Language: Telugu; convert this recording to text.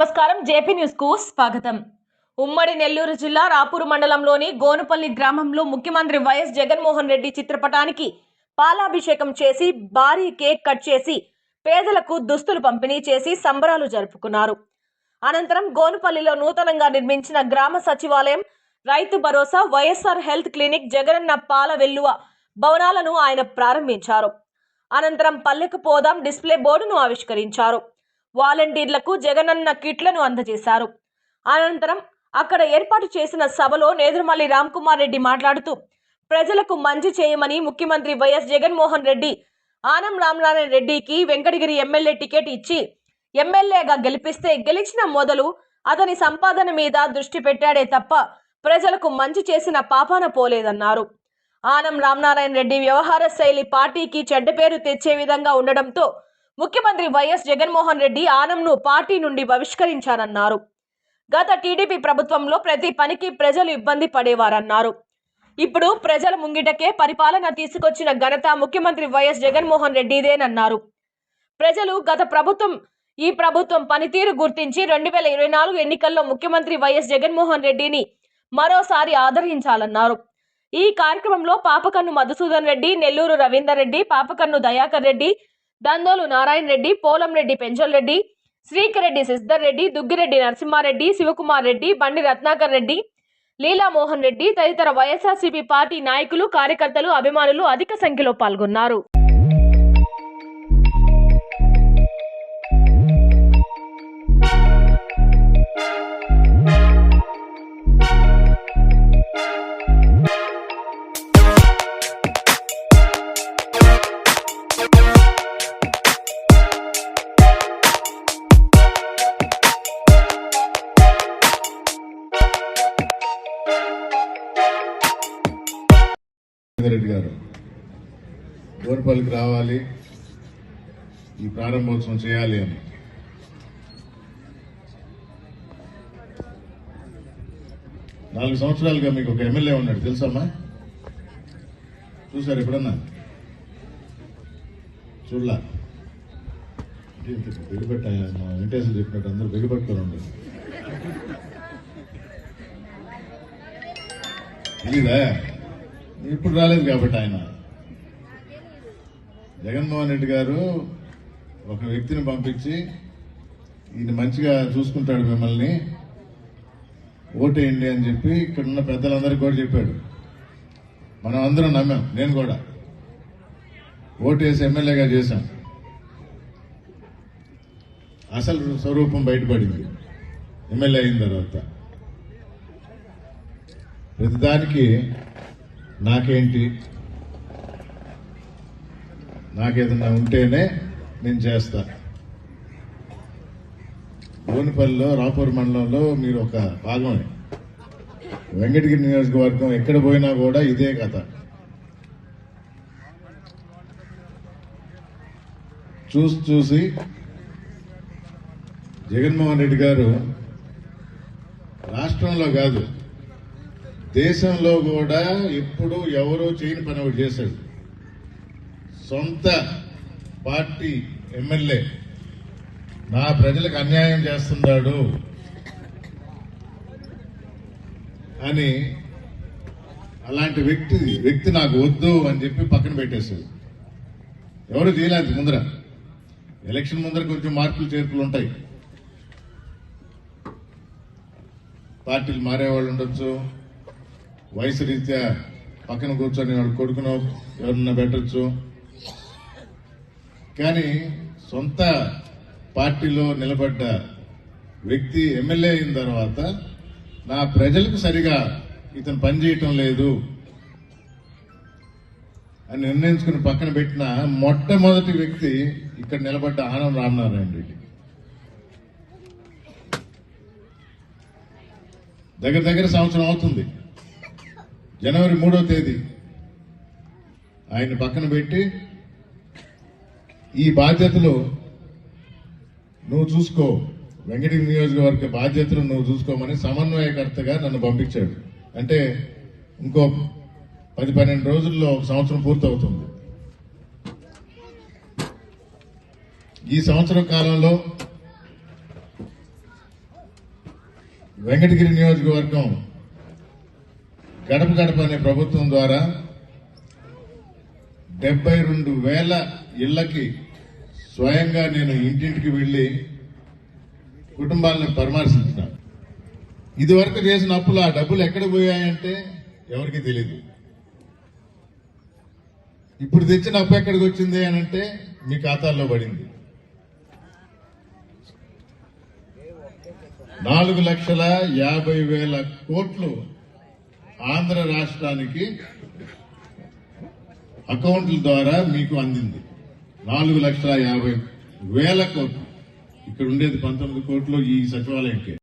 నమస్కారం. జేపీ న్యూస్కు స్వాగతం. ఉమ్మడి నెల్లూరు జిల్లా రాపూరు మండలంలోని గోనుపల్లి గ్రామంలో ముఖ్యమంత్రి వైఎస్ జగన్మోహన్ రెడ్డి చిత్రపటానికి పాలాభిషేకం చేసి భారీ కేక్ కట్ చేసి పేదలకు దుస్తులు పంపిణీ చేసి సంబరాలు జరుపుకున్నారు. అనంతరం గోనుపల్లిలో నూతనంగా నిర్మించిన గ్రామ సచివాలయం రైతు భరోసా వైఎస్ఆర్ హెల్త్ క్లినిక్ జగనన్న పాల వెల్లువ భవనాలను ఆయన ప్రారంభించారు. అనంతరం పల్లెకు పోదాం డిస్ప్లే బోర్డును ఆవిష్కరించారు. వాలంటీర్లకు జగనన్న కిట్లను అందజేశారు. అనంతరం అక్కడ ఏర్పాటు చేసిన సభలో నేదురుమల్లి రామ్కుమార్ రెడ్డి మాట్లాడుతూ ప్రజలకు మంచి చేయమని ముఖ్యమంత్రి వైఎస్ జగన్మోహన్ రెడ్డి ఆనం రామనారాయణ రెడ్డికి వెంకటగిరి ఎమ్మెల్యే టికెట్ ఇచ్చి ఎమ్మెల్యేగా గెలిపిస్తే గెలిచిన మొదలు అతని సంపాదన మీద దృష్టి పెట్టాడే తప్ప ప్రజలకు మంచి చేసిన పాపాన పోలేదన్నారు. ఆనం రామనారాయణ రెడ్డి వ్యవహార శైలి పార్టీకి చెడ్డ పేరు తెచ్చే విధంగా ఉండడంతో ముఖ్యమంత్రి వైఎస్ జగన్మోహన్ రెడ్డి ఆనంను పార్టీ నుండి బహిష్కరించారన్నారు. గత టీడీపీ ప్రభుత్వంలో ప్రతి పనికి ప్రజలు ఇబ్బంది పడేవారన్నారు. ఇప్పుడు ప్రజల ముంగిటకే పరిపాలన తీసుకొచ్చిన ఘనత ముఖ్యమంత్రి వైఎస్ జగన్మోహన్ రెడ్డిదేనన్నారు. ప్రజలు గత ప్రభుత్వం ఈ ప్రభుత్వం పనితీరు గుర్తించి రెండు వేల ఇరవై నాలుగు ఎన్నికల్లో ముఖ్యమంత్రి వైఎస్ జగన్మోహన్ రెడ్డిని మరోసారి ఆదరించాలన్నారు. ఈ కార్యక్రమంలో పాపకన్ను మధుసూదన్ రెడ్డి నెల్లూరు రవీందర్ రెడ్డి పాపకన్ను దయాకర్ రెడ్డి దందోలు నారాయణ రెడ్డి పోలంరెడ్డి పెంచల్ రెడ్డి శ్రీకరెడ్డి సిద్ధర్ రెడ్డి దుగ్గిరెడ్డి నరసింహారెడ్డి శివకుమార్ రెడ్డి బండి రత్నాకర్ రెడ్డి లీలామోహన్ రెడ్డి తదితర వైఎస్ఆర్సీపీ పార్టీ నాయకులు కార్యకర్తలు అభిమానులు అధిక సంఖ్యలో పాల్గొన్నారు. రెడ్డి గారు. బోర్పల్లికి రావాలి. ఈ ప్రారంభోత్సవం చేయాలి అని. నాలుగు సంవత్సరాలుగా మీకు ఒక ఎమ్మెల్యే ఉన్నాడు తెలుసమ్మా? చూసారు ఎప్పుడన్నా? చూడలా? బిగబెట్ట మా వెంకటేశ్వర చెప్పినట్టు అందరూ వెలుపెట్టుకుని ఉండదు తెలీదా? ఇప్పుడు రాలేదు కాబట్టి ఆయన. జగన్మోహన్ రెడ్డి గారు ఒక వ్యక్తిని పంపించి ఈయన మంచిగా చూసుకుంటాడు మిమ్మల్ని. ఓటేయండి అని చెప్పి ఇక్కడ ఉన్న పెద్దలందరికీ కూడా చెప్పాడు. మనం అందరం నమ్మాం నేను కూడా. ఓటేసి ఎమ్మెల్యేగా చేశాం. అసలు స్వరూపం బయటపడింది. ఎమ్మెల్యే అయిన తర్వాత ప్రతిదానికి నాకేంటి? నాకేదన్నా ఉంటేనే నేను చేస్తా. బోనిపల్లిలో రాపూర్ మండలంలో మీరు ఒక భాగమే. వెంకటగిరి నియోజకవర్గం ఎక్కడ పోయినా కూడా ఇదే కథ. చూసి చూసి జగన్మోహన్ రెడ్డి గారు రాష్ట్రంలో కాదు దేశంలో కూడా ఎప్పుడు ఎవరో చేయని పని ఒకటి చేశాడు. సొంత పార్టీ ఎమ్మెల్యే నా ప్రజలకు అన్యాయం చేస్తున్నాడు అని అలాంటి వ్యక్తి వ్యక్తి నాకు వద్దు అని చెప్పి పక్కన పెట్టేశాడు. ఎవరు చేయలేదు ముందర. ఎలక్షన్ ముందర కొంచెం మార్పులు చేర్పులు ఉంటాయి. పార్టీలు మారేవాళ్ళు ఉండొచ్చు వయసు రీత్యా పక్కన కూర్చొని వాళ్ళు కొడుకునో ఎవరన్నా పెట్టచ్చు. కానీ సొంత పార్టీలో నిలబడ్డ వ్యక్తి ఎమ్మెల్యే అయిన తర్వాత నా ప్రజలకు సరిగా ఇతను పనిచేయటం లేదు అని నిర్ణయించుకుని పక్కన పెట్టిన మొట్టమొదటి వ్యక్తి ఇక్కడ నిలబడ్డ ఆనం రామనారాయణ రెడ్డి. దగ్గర దగ్గర సంవత్సరం అవుతుంది. జనవరి మూడో తేదీ. ఆయన పక్కన పెట్టి ఈ బాధ్యతలు నువ్వు చూసుకో. వెంకటగిరి నియోజకవర్గ బాధ్యతలు నువ్వు చూసుకోమని సమన్వయకర్తగా నన్ను పంపించాడు. అంటే ఇంకో పది పన్నెండు రోజుల్లో ఒక సంవత్సరం పూర్తవుతుంది. ఈ సంవత్సరం కాలంలో వెంకటగిరి నియోజకవర్గం గడప గడప అనే ప్రభుత్వం ద్వారా డెబ్బై రెండు వేల ఇళ్ళకి స్వయంగా నేను ఇంటింటికి వెళ్ళి కుటుంబాలను పరామర్శించిన ఇదివరకు చేసిన అప్పులు ఆ డబ్బులు ఎక్కడ పోయాయంటే ఎవరికి తెలియదు ఇప్పుడు తెచ్చిన అప్పు ఎక్కడికి వచ్చింది అని అంటే మీ ఖాతాల్లో పడింది. నాలుగు లక్షల యాభై వేల కోట్లు ఆంధ్ర రాష్ట్రానికి అకౌంట్ల ద్వారా మీకు అందింది. నాలుగు లక్షల యాభై వేల కోట్లు. ఇక్కడ ఉండేది పంతొమ్మిది కోట్లు ఈ సచివాలయంకి.